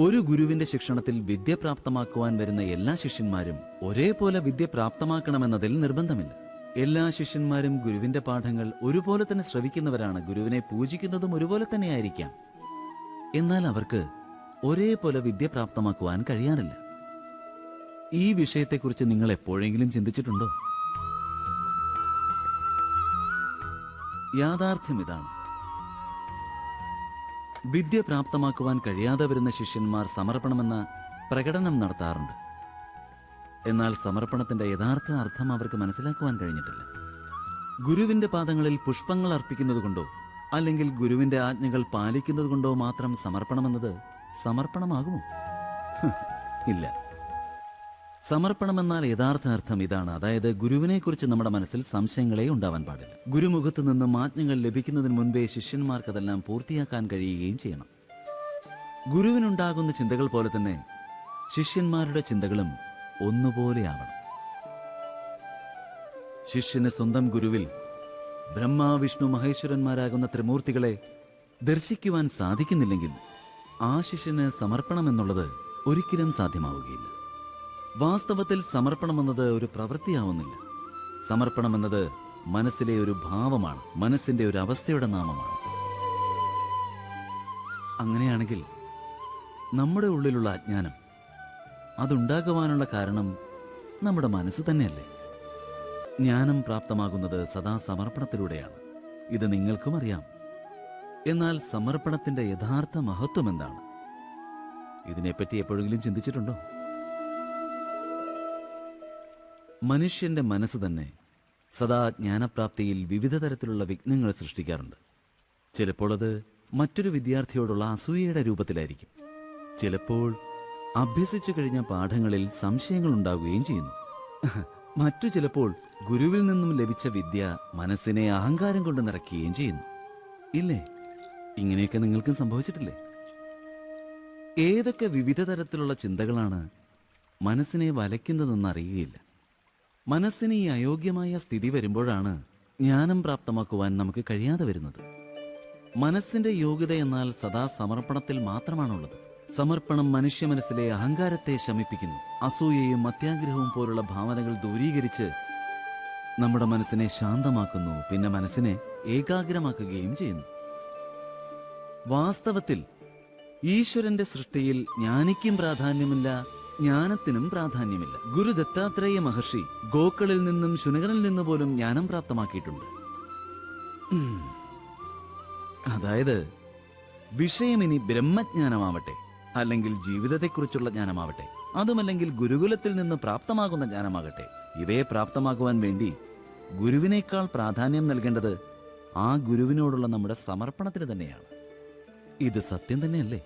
ഒരു ഗുരുവിന്റെ ശിക്ഷണത്തിൽ വിദ്യ പ്രാപ്തമാക്കുവാൻ വരുന്ന എല്ലാ ശിഷ്യന്മാരും ഒരേപോലെ വിദ്യ പ്രാപ്തമാക്കണമെന്നതിൽ നിർബന്ധമില്ല. എല്ലാ ശിഷ്യന്മാരും ഗുരുവിന്റെ പാഠങ്ങൾ ഒരുപോലെ തന്നെ ശ്രവിക്കുന്നവരാണ് ഗുരുവിനെ പൂജിക്കുന്നതും ഒരുപോലെ തന്നെയായിരിക്കാം. എന്നാൽ അവർക്ക് ഒരേപോലെ വിദ്യ പ്രാപ്തമാക്കുവാൻ കഴിയാറില്ല. ഈ വിഷയത്തെക്കുറിച്ച് നിങ്ങൾ എപ്പോഴെങ്കിലും ചിന്തിച്ചിട്ടുണ്ടോ? യാഥാർത്ഥ്യം ഇതാണ്. വിദ്യ പ്രാപ്തമാക്കുവാൻ കഴിയാതെ വരുന്ന ശിഷ്യന്മാർ സമർപ്പണമെന്ന പ്രകടനം നടത്താറുണ്ട്. എന്നാൽ സമർപ്പണത്തിന്റെ യഥാർത്ഥ അർത്ഥം അവർക്ക് മനസ്സിലാക്കുവാൻ കഴിഞ്ഞിട്ടില്ല. ഗുരുവിന്റെ പാദങ്ങളിൽ പുഷ്പങ്ങൾ അർപ്പിക്കുന്നതുകൊണ്ടോ അല്ലെങ്കിൽ ഗുരുവിന്റെ ആജ്ഞകൾ പാലിക്കുന്നതുകൊണ്ടോ മാത്രം സമർപ്പണമെന്നത് സമർപ്പണമാകുമോ? ഇല്ല. സമർപ്പണമെന്നാൽ യഥാർത്ഥ അർത്ഥം ഇതാണ്. അതായത് ഗുരുവിനെക്കുറിച്ച് നമ്മുടെ മനസ്സിൽ സംശയങ്ങളെ ഉണ്ടാവാൻ പാടില്ല. ഗുരുമുഖത്ത് നിന്ന് മാറ്റങ്ങൾ ലഭിക്കുന്നതിന് മുൻപേ ശിഷ്യന്മാർക്ക് അതെല്ലാം പൂർത്തിയാക്കാൻ കഴിയുകയും ചെയ്യണം. ഗുരുവിനുണ്ടാകുന്ന ചിന്തകൾ പോലെ തന്നെ ശിഷ്യന്മാരുടെ ചിന്തകളും ഒന്നുപോലെയാവണം ശിഷ്യന് സ്വന്തം ഗുരുവിൽ ബ്രഹ്മ വിഷ്ണു മഹേശ്വരന്മാരാകുന്ന ത്രിമൂർത്തികളെ ദർശിക്കുവാൻ സാധിക്കുന്നില്ലെങ്കിൽ ആ ശിഷ്യന് സമർപ്പണം എന്നുള്ളത് ഒരിക്കലും സാധ്യമാവുകയില്ല. വാസ്തവത്തിൽ സമർപ്പണമെന്നത് ഒരു പ്രവൃത്തിയാവുന്നില്ല. സമർപ്പണമെന്നത് മനസ്സിലെ ഒരു ഭാവമാണ് മനസ്സിന്റെ ഒരു അവസ്ഥയുടെ നാമമാണ്. അങ്ങനെയാണെങ്കിൽ നമ്മുടെ ഉള്ളിലുള്ള അജ്ഞാനം അതുണ്ടാകുവാനുള്ള കാരണം നമ്മുടെ മനസ്സ് തന്നെയല്ലേ? ജ്ഞാനം പ്രാപ്തമാകുന്നത് സദാ സമർപ്പണത്തിലൂടെയാണ്. ഇത് നിങ്ങൾക്കും അറിയാം. എന്നാൽ സമർപ്പണത്തിന്റെ യഥാർത്ഥ മഹത്വം എന്താണ്? ഇതിനെപ്പറ്റി എപ്പോഴെങ്കിലും ചിന്തിച്ചിട്ടുണ്ടോ? മനുഷ്യന്റെ മനസ്സ് തന്നെ സദാ ജ്ഞാനപ്രാപ്തിയിൽ വിവിധ തരത്തിലുള്ള വിഘ്നങ്ങൾ സൃഷ്ടിക്കാറുണ്ട്. ചിലപ്പോൾ അത് മറ്റൊരു വിദ്യാർത്ഥിയോടുള്ള അസൂയയുടെ രൂപത്തിലായിരിക്കും. ചിലപ്പോൾ അഭ്യസിച്ചു കഴിഞ്ഞ പാഠങ്ങളിൽ സംശയങ്ങൾ ഉണ്ടാകുകയും ചെയ്യുന്നു. മറ്റു ചിലപ്പോൾ ഗുരുവിൽ നിന്നും ലഭിച്ച വിദ്യ മനസ്സിനെ അഹങ്കാരം കൊണ്ട് നിറയ്ക്കുകയും ചെയ്യുന്നു. ഇല്ലേ? ഇങ്ങനെയൊക്കെ നിങ്ങൾക്കും സംഭവിച്ചിട്ടില്ലേ? ഏതൊക്കെ വിവിധ തരത്തിലുള്ള ചിന്തകളാണ് മനസ്സിനെ വലയ്ക്കുന്നതെന്ന് അറിയുകയില്ല. മനസ്സിന് ഈ അയോഗ്യമായ സ്ഥിതി വരുമ്പോഴാണ് ജ്ഞാനം പ്രാപ്തമാക്കുവാൻ നമുക്ക് കഴിയാതെ വരുന്നത്. മനസ്സിന്റെ യോഗ്യത എന്നാൽ സദാ സമർപ്പണത്തിൽ മാത്രമാണുള്ളത്. സമർപ്പണം മനുഷ്യ മനസ്സിലെ അഹങ്കാരത്തെ ശമിപ്പിക്കുന്നു. അസൂയയും അത്യാഗ്രഹവും പോലുള്ള ഭാവനകൾ ദൂരീകരിച്ച് നമ്മുടെ മനസ്സിനെ ശാന്തമാക്കുന്നു. പിന്നെ മനസ്സിനെ ഏകാഗ്രമാക്കുകയും ചെയ്യുന്നു. വാസ്തവത്തിൽ ഈശ്വരന്റെ സൃഷ്ടിയിൽ ജ്ഞാനിക്കും പ്രാധാന്യമില്ല ജ്ഞാനത്തിനും പ്രാധാന്യമില്ല. ഗുരു ദത്താത്രേയ മഹർഷി ഗോക്കളിൽ നിന്നും ശുനകനിൽ നിന്ന് പോലും ജ്ഞാനം പ്രാപ്തമാക്കിയിട്ടുണ്ട്. അതായത് വിഷയം ഇനി ബ്രഹ്മജ്ഞാനമാവട്ടെ അല്ലെങ്കിൽ ജീവിതത്തെക്കുറിച്ചുള്ള ജ്ഞാനമാവട്ടെ അതുമല്ലെങ്കിൽ ഗുരുകുലത്തിൽ നിന്ന് പ്രാപ്തമാകുന്ന ജ്ഞാനമാകട്ടെ ഇവയെ പ്രാപ്തമാക്കുവാൻ വേണ്ടി ഗുരുവിനേക്കാൾ പ്രാധാന്യം നൽകേണ്ടത് ആ ഗുരുവിനോടുള്ള നമ്മുടെ സമർപ്പണത്തിന് തന്നെയാണ്. ഇത് സത്യം തന്നെയല്ലേ?